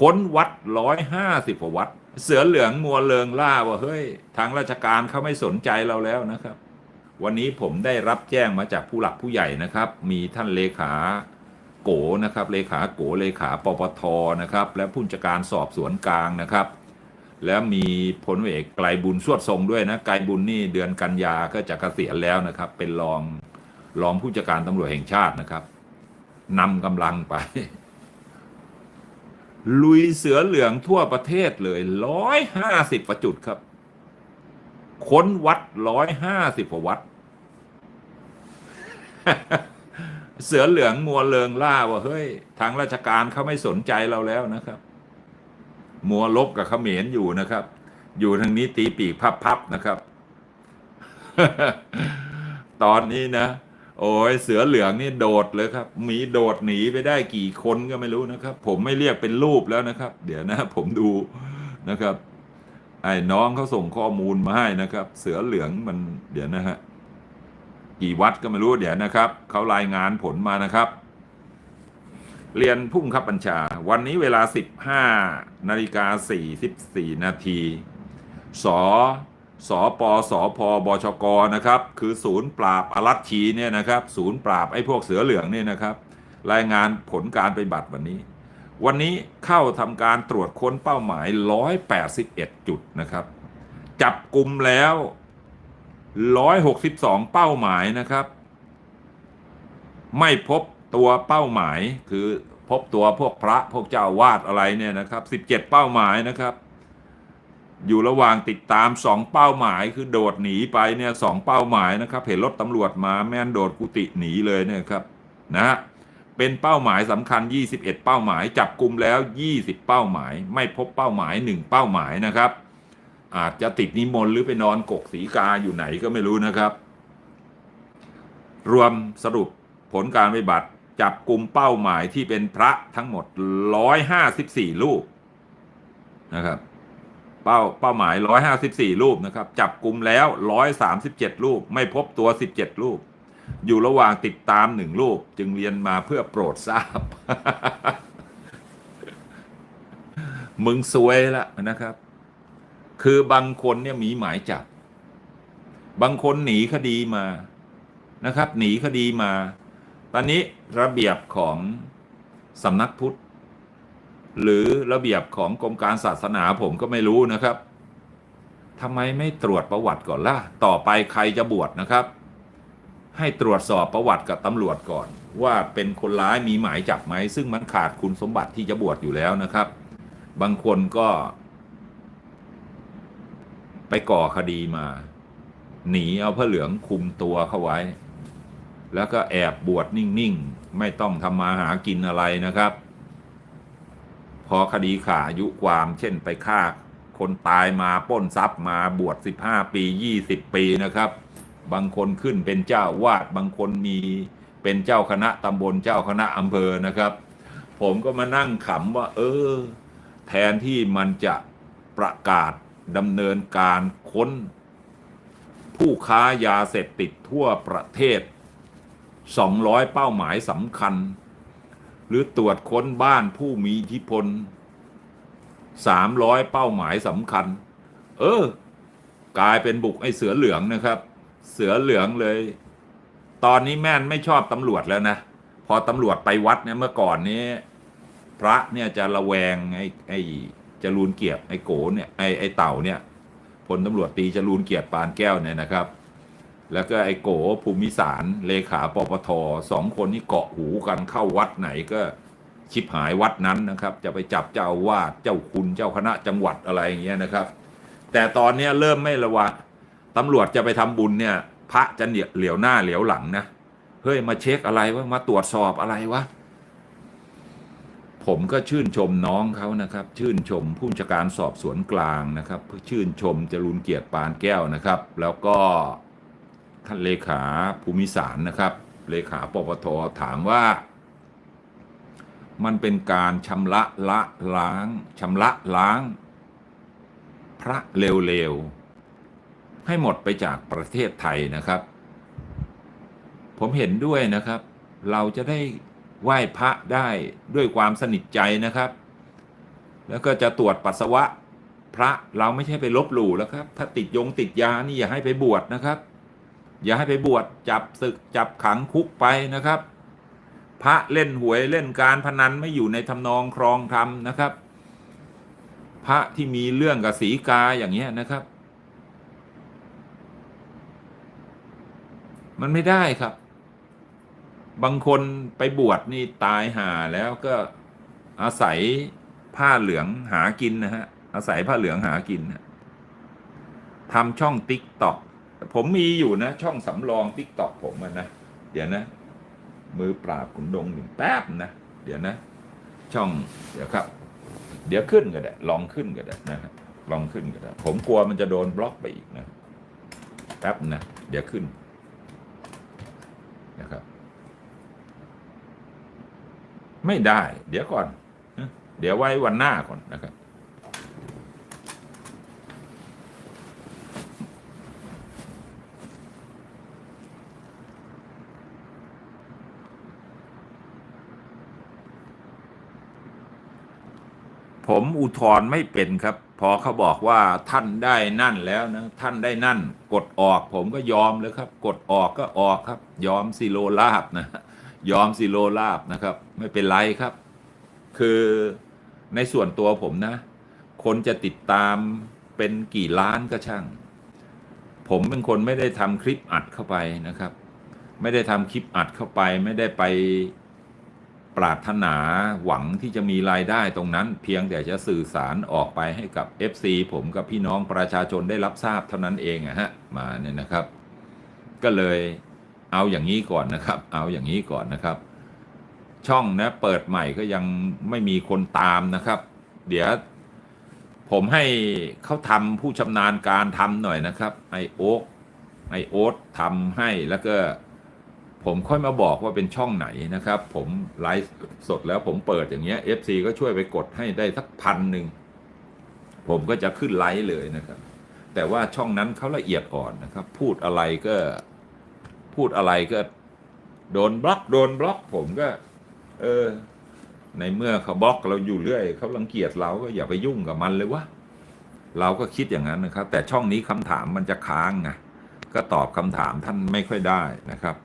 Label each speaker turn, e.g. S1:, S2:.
S1: ค้นวัดร้อยห้าสิบกว่าวัด เสือเหลืองมัวเริงล่าว่าเฮ้ย ทางราชการเขาไม่สนใจเราแล้วนะครับ วันนี้ผมได้รับแจ้งมาจากผู้หลักผู้ใหญ่นะครับ มีท่านเลขาโกนะครับ เลขาโกเลขาปปทนะครับ และผู้จัดการสอบสวนกลางนะครับ แล้วมีพลเอกไกลบุญสวดทรงด้วยนะไกลบุญนี่เดือนกันยาก็จะเกษียณแล้วนะครับ เป็นรองรองผู้จัดการตำรวจแห่งชาตินะครับนำกำลังไป ลุยเสือเหลืองทั่วประเทศเลยร้อยห้าสิบประจุดครับ ค้นวัดร้อยห้าสิบกว่าวัด เสือเหลืองมัวเริงล่าว่าเฮ้ย ทางราชการเขาไม่สนใจเราแล้วนะครับ มัวลบกับเขมรอยู่นะครับ อยู่ทางนี้ตีปีกพับๆนะครับ ตอนนี้นะ โอ้ยเสือเหลืองนี่โดดเลยครับมีโดดหนีไปได้กี่คนก็ไม่รู้นะครับ ผมไม่เรียกเป็นรูปแล้วนะครับ เดี๋ยวนะผมดูนะครับ ไอ้น้องเขาส่งข้อมูลมาให้นะครับ เสือเหลืองมันเดี๋ยวนะฮะกี่วัดก็ไม่รู้เดี๋ยวนะครับเขารายงานผลมานะครับ เรียนผู้บังคับบัญชา วันนี้เวลา 15นาฬิกา44นาทีส สปสพบชกนะครับ คือศูนย์ปราบอารัชชีเนี่ยนะครับ ศูนย์ปราบไอ้พวกเสือเหลืองเนี่ยนะครับ รายงานผลการปฏิบัติวันนี้ วันนี้เข้าทำการตรวจค้นเป้าหมาย 181 จุดนะครับ จับกลุ่มแล้ว 162 เป้าหมายนะครับ ไม่พบตัวเป้าหมายคือพบตัวพวกพระพวกเจ้าวาดอะไรเนี่ยนะครับ 17 เป้าหมายนะครับ อยู่ระหว่างติดตาม2เป้าหมายคือโดดหนีไปเนี่ยสองเป้าหมายนะครับ เห็นรถตำรวจมาแม่นโดดกุฏิหนีเลยเนี่ยครับนะฮะเป็นเป้าหมายสำคัญ 21 เป้าหมาย จับกลุ่มแล้ว 20 เป้าหมาย ไม่พบเป้าหมาย 1 เป้าหมายนะครับ อาจจะติดนิมนต์หรือไปนอนกกสีกาอยู่ไหนก็ไม่รู้นะครับ รวมสรุปผลการปฏิบัติ จับกลุ่มเป้าหมายที่เป็นพระทั้งหมด 154 รูปนะครับ เป้าเป้าหมาย 154 รูปนะครับ จับกลุ่มแล้ว 137 รูป ไม่พบตัว 17 รูป อยู่ระหว่างติดตามหนึ่งรูป จึงเรียนมาเพื่อโปรดทราบ มึงซวยละนะครับ คือบางคนเนี่ยมีหมายจับ บางคนหนีคดีมานะครับ หนีคดีมา ตอนนี้ระเบียบของสำนักพุทธ หรือระเบียบของกรมการศาสนาผมก็ไม่รู้นะครับทำไมไม่ตรวจประวัติก่อนล่ะ ต่อไปใครจะบวชนะครับ ให้ตรวจสอบประวัติกับตำรวจก่อน ว่าเป็นคนร้ายมีหมายจับไหม ซึ่งมันขาดคุณสมบัติที่จะบวชอยู่แล้วนะครับ บางคนก็ ไปก่อคดีมา หนีเอาผ้าเหลืองคุมตัวเข้าไว้ แล้วก็แอบบวชนิ่ง ๆ ไม่ต้องทำมาหากินอะไรนะครับ พอคดีขาอายุความเช่นไปฆ่าคนตายมาป้นทรัพย์มาบวช 15 ปี 20 ปีนะครับ บางคนขึ้นเป็นเจ้าวาดบางคนมีเป็นเจ้าคณะตำบลเจ้าคณะอำเภอนะครับ ผมก็มานั่งขำว่า เออ แทนที่มันจะประกาศดำเนินการค้น ผู้ค้ายาเสพติดทั่วประเทศ 200 เป้าหมายสำคัญ หรือตรวจค้นบ้านผู้มีอิทธิพล300เป้าหมายสำคัญ เออ กลายเป็นบุกไอ้เสือเหลืองนะครับ เสือเหลืองเลย ตอนนี้แม่นไม่ชอบตำรวจแล้วนะ พอตำรวจไปวัดเนี่ยเมื่อก่อนนี้ พระเนี่ยจะระแวงไอ้ไอ้จรูนเกียรติไอ้โกเนี่ยไอ้ไอ้เต่าเนี่ยพลตำรวจตีจรูนเกียรติปานแก้วเนี่ยนะครับ แล้วก็ไอ้โกภูมิสารเลขาปปทสองคนนี้เกาะหูกันเข้าวัดไหนก็ชิบหายวัดนั้นนะครับ จะไปจับเจ้าวาดเจ้าคุณเจ้าคณะจังหวัดอะไรอย่างเงี้ยนะครับ แต่ตอนนี้เริ่มไม่ระวังตำรวจจะไปทำบุญเนี่ย พระจะเหลียวหน้าเหลียวหลังนะเฮ้ยมาเช็คอะไรวะมาตรวจสอบอะไรวะผมก็ชื่นชมน้องเขานะครับ ชื่นชมผู้บัญชาการสอบสวนกลางนะครับชื่นชมจรูนเกียรติปานแก้วนะครับ แล้วก็ ท่านเลขาภูมิสารนะครับ เลขาปปทถามว่า มันเป็นการชำระละล้างชำระล้าง พระเลวๆ ให้หมดไปจากประเทศไทยนะครับ ผมเห็นด้วยนะครับ เราจะได้ไหว้พระได้ด้วยความสนิทใจนะครับ แล้วก็จะตรวจปัสสาวะพระเราไม่ใช่ไปลบหลู่แล้วครับ ถ้าติดยงติดยานี่อย่าให้ไปบวชนะครับ อย่าให้ไปบวชจับศึกจับขังคุกไปนะครับ พระเล่นหวยเล่นการพนันไม่อยู่ในทำนองครองธรรมนะครับ พระที่มีเรื่องกับสีกาอย่างเงี้ยนะครับ มันไม่ได้ครับ บางคนไปบวชนี่ตายห่าแล้วก็อาศัยผ้าเหลืองหากินนะฮะอาศัยผ้าเหลืองหากินนะทำช่องติ๊กต็อก ผมมีอยู่นะ ช่องสำรองติ๊กต็อกผมนะ เดี๋ยวนะ มือปราบขุนดงหนึ่งแป๊บนะ เดี๋ยวนะ ช่องเดี๋ยวครับ เดี๋ยวขึ้นก็ได้ ลองขึ้นก็ได้นะครับลองขึ้นก็ได้ ผมกลัวมันจะโดนบล็อกไปอีกนะแป๊บนะ เดี๋ยวขึ้นนะครับ ไม่ได้ เดี๋ยวก่อน เดี๋ยวไว้วันหน้าก่อนนะครับ ผมอุทธรณ์ไม่เป็นครับ พอเขาบอกว่าท่านได้นั่นแล้วนะ ท่านได้นั่น กดออกผมก็ยอมเลยครับ กดออกก็ออกครับ ยอมสิโลลาบนะ ยอมสิโลลาบนะครับ ไม่เป็นไรครับ คือในส่วนตัวผมนะ คนจะติดตามเป็นกี่ล้านก็ช่าง ผมเป็นคนไม่ได้ทำคลิปอัดเข้าไปนะครับ ไม่ได้ทำคลิปอัดเข้าไป ไม่ได้ไป ปรารถนาหวังที่จะมีรายได้ตรงนั้น เพียงแต่จะสื่อสารออกไปให้กับ FC ผมกับพี่น้องประชาชนได้รับทราบเท่านั้นเองอะฮะมาเนี่ยนะครับ ก็เลยเอาอย่างนี้ก่อนนะครับ เอาอย่างนี้ก่อนนะครับ ช่องนะเปิดใหม่ก็ยังไม่มีคนตามนะครับ เดี๋ยวผมให้เขาทำผู้ชำนาญการทำหน่อยนะครับไอโอ๊กไอโอ๊ตทำให้แล้วก็ ผมค่อยมาบอกว่าเป็นช่องไหนนะครับ ผมไลฟ์สดแล้วผมเปิดอย่างเงี้ย FC ก็ช่วยไปกดให้ได้สักพันหนึ่ง ผมก็จะขึ้นไลฟ์เลยนะครับ แต่ว่าช่องนั้นเขาละเอียดอ่อนนะครับ พูดอะไรก็พูดอะไรก็โดนบล็อกโดนบล็อก ผมก็ เออ ในเมื่อเขาบล็อกเราอยู่เรื่อยเขารังเกียจเราก็อย่าไปยุ่งกับมันเลยวะเราก็คิดอย่างนั้นนะครับ แต่ช่องนี้คำถามมันจะค้างไงก็ตอบคำถามท่านไม่ค่อยได้นะครับ